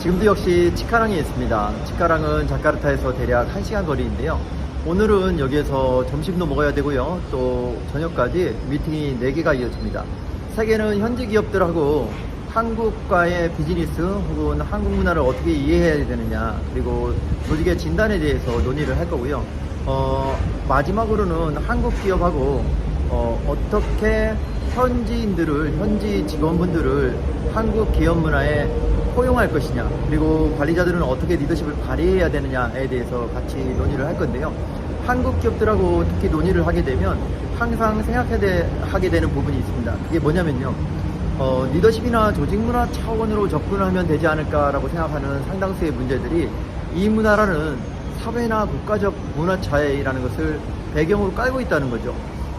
지금도 역시 치카랑에 있습니다. 치카랑은 자카르타에서 대략 1시간 거리인데요. 오늘은 여기에서 점심도 먹어야 되고요. 또 저녁까지 미팅이 4개가 이어집니다. 세계는 현지 기업들하고 한국과의 비즈니스 혹은 한국 문화를 어떻게 이해해야 되느냐 그리고 조직의 진단에 대해서 논의를 할 거고요. 어, 마지막으로는 한국 기업하고 어, 어떻게 현지인들을 현지 직원분들을 한국 기업 문화에 포용할 것이냐 그리고 관리자들은 어떻게 리더십을 발휘해야 되느냐에 대해서 같이 논의를 할 건데요. 한국 기업들하고 특히 논의를 하게 되면 항상 생각하게 되는 부분이 있습니다. 그게 뭐냐면요. 어, 리더십이나 조직 문화 차원으로 접근하면 되지 않을까라고 생각하는 상당수의 문제들이 이 문화라는 사회나 국가적 문화 차이라는 것을 배경으로 깔고 있다는 거죠.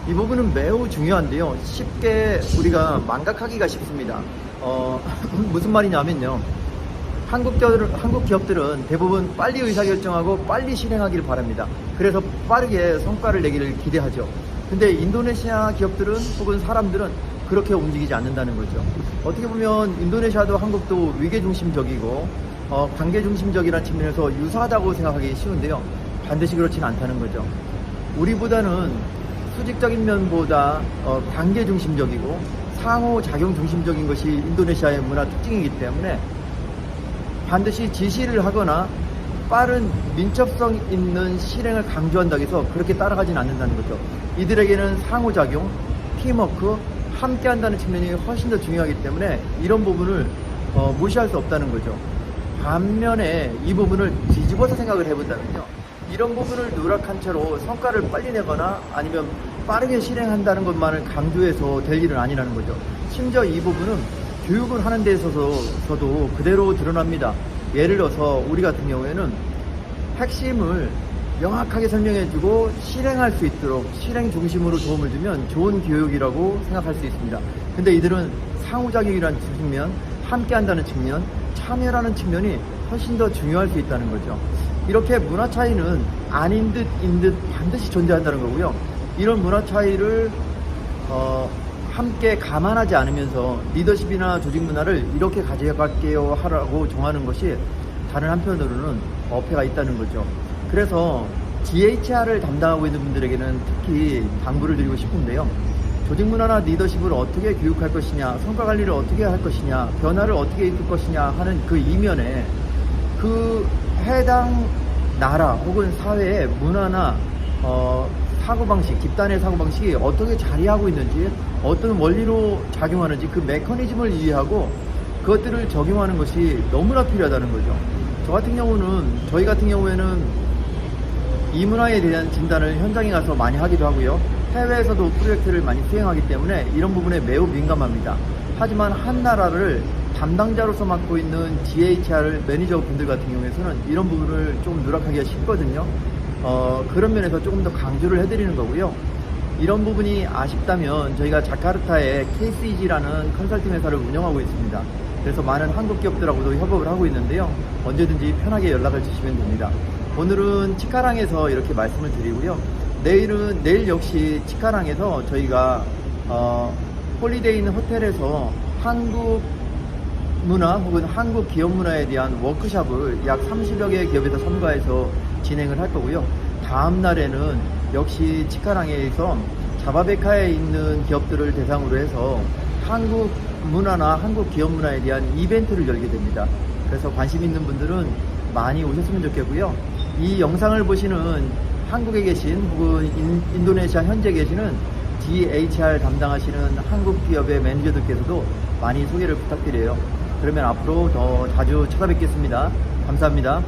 이 부분은 매우 중요한데요. 쉽게 우리가 망각하기가 쉽습니다. 어, 무슨 말이냐면요. 한국, 기업들은, 한국 기업들은 대부분 빨리 의사결정하고 빨리 실행하기를 바랍니다. 그래서 빠르게 성과를 내기를 기대하죠. 근데 인도네시아 기업들은 혹은 사람들은 그렇게 움직이지 않는다는 거죠. 어떻게 보면 인도네시아도 한국도 위계 중심적이고 어, 관계 중심적이라는 측면에서 유사하다고 생각하기 쉬운데요. 반드시 그렇지는 않다는 거죠. 우리보다는 수직적인 면보다 어, 관계 중심적이고 상호 작용 중심적인 것이 인도네시아의 문화 특징이기 때문에 반드시 지시를 하거나 빠른 민첩성 있는 실행을 강조한다고 해서 그렇게 따라가진 않는다는 거죠. 이들에게는 상호작용, 팀워크, 함께 한다는 측면이 훨씬 더 중요하기 때문에 이런 부분을 어, 무시할 수 없다는 거죠. 반면에 이 부분을 뒤집어서 생각을 해본다면요. 이런 부분을 누락한 채로 성과를 빨리 내거나 아니면 빠르게 실행한다는 것만을 강조해서 될 일은 아니라는 거죠. 심지어 이 부분은 교육을 하는 데 있어서도 그대로 드러납니다. 예를 들어서 우리 같은 경우에는 핵심을 명확하게 설명해주고 실행할 수 있도록 실행 중심으로 도움을 주면 좋은 교육이라고 생각할 수 있습니다. 근데 이들은 상호작용이라는 측면, 함께 한다는 측면, 참여라는 측면이 훨씬 더 중요할 수 있다는 거죠. 이렇게 문화 차이는 아닌 듯, 인듯 반드시 존재한다는 거고요. 이런 문화 차이를, 어, 함께 감안하지 않으면서 리더십이나 조직 문화를 이렇게 가져갈게요 하라고 정하는 것이 다른 한편으로는 어폐가 있다는 거죠. 그래서 GHR을 담당하고 있는 분들에게는 특히 당부를 드리고 싶은데요. 조직 문화나 리더십을 어떻게 교육할 것이냐, 성과 관리를 어떻게 할 것이냐, 변화를 어떻게 이끌 것이냐 하는 그 이면에 그 해당 나라 혹은 사회의 문화나 어, 사고방식, 집단의 사고방식이 어떻게 자리하고 있는지, 어떤 원리로 작용하는지 그 메커니즘을 이해하고 그것들을 적용하는 것이 너무나 필요하다는 거죠. 저 같은 경우는, 저희 같은 경우에는 이 문화에 대한 진단을 현장에 가서 많이 하기도 하고요. 해외에서도 프로젝트를 많이 수행하기 때문에 이런 부분에 매우 민감합니다. 하지만 한 나라를 담당자로서 맡고 있는 GHR 매니저 분들 같은 경우에서는 이런 부분을 조금 누락하기가 쉽거든요. 어, 그런 면에서 조금 더 강조를 해드리는 거고요. 이런 부분이 아쉽다면 저희가 자카르타에 KCG라는 컨설팅 회사를 운영하고 있습니다. 그래서 많은 한국 기업들하고도 협업을 하고 있는데요. 언제든지 편하게 연락을 주시면 됩니다. 오늘은 치카랑에서 이렇게 말씀을 드리고요. 내일은 내일 역시 치카랑에서 저희가 어, 홀리데이 있는 호텔에서 한국 문화 혹은 한국 기업 문화에 대한 워크샵을 약 30여 개의 기업에서 참가해서 진행을 할 거고요. 다음 날에는 역시 치카랑에서 자바베카에 있는 기업들을 대상으로 해서 한국 문화나 한국 기업 문화에 대한 이벤트를 열게 됩니다. 그래서 관심 있는 분들은 많이 오셨으면 좋겠고요. 이 영상을 보시는 한국에 계신 혹은 인, 인도네시아 현재 계시는 DHR 담당하시는 한국 기업의 매니저들께서도 많이 소개를 부탁드려요. 그러면 앞으로 더 자주 찾아뵙겠습니다. 감사합니다.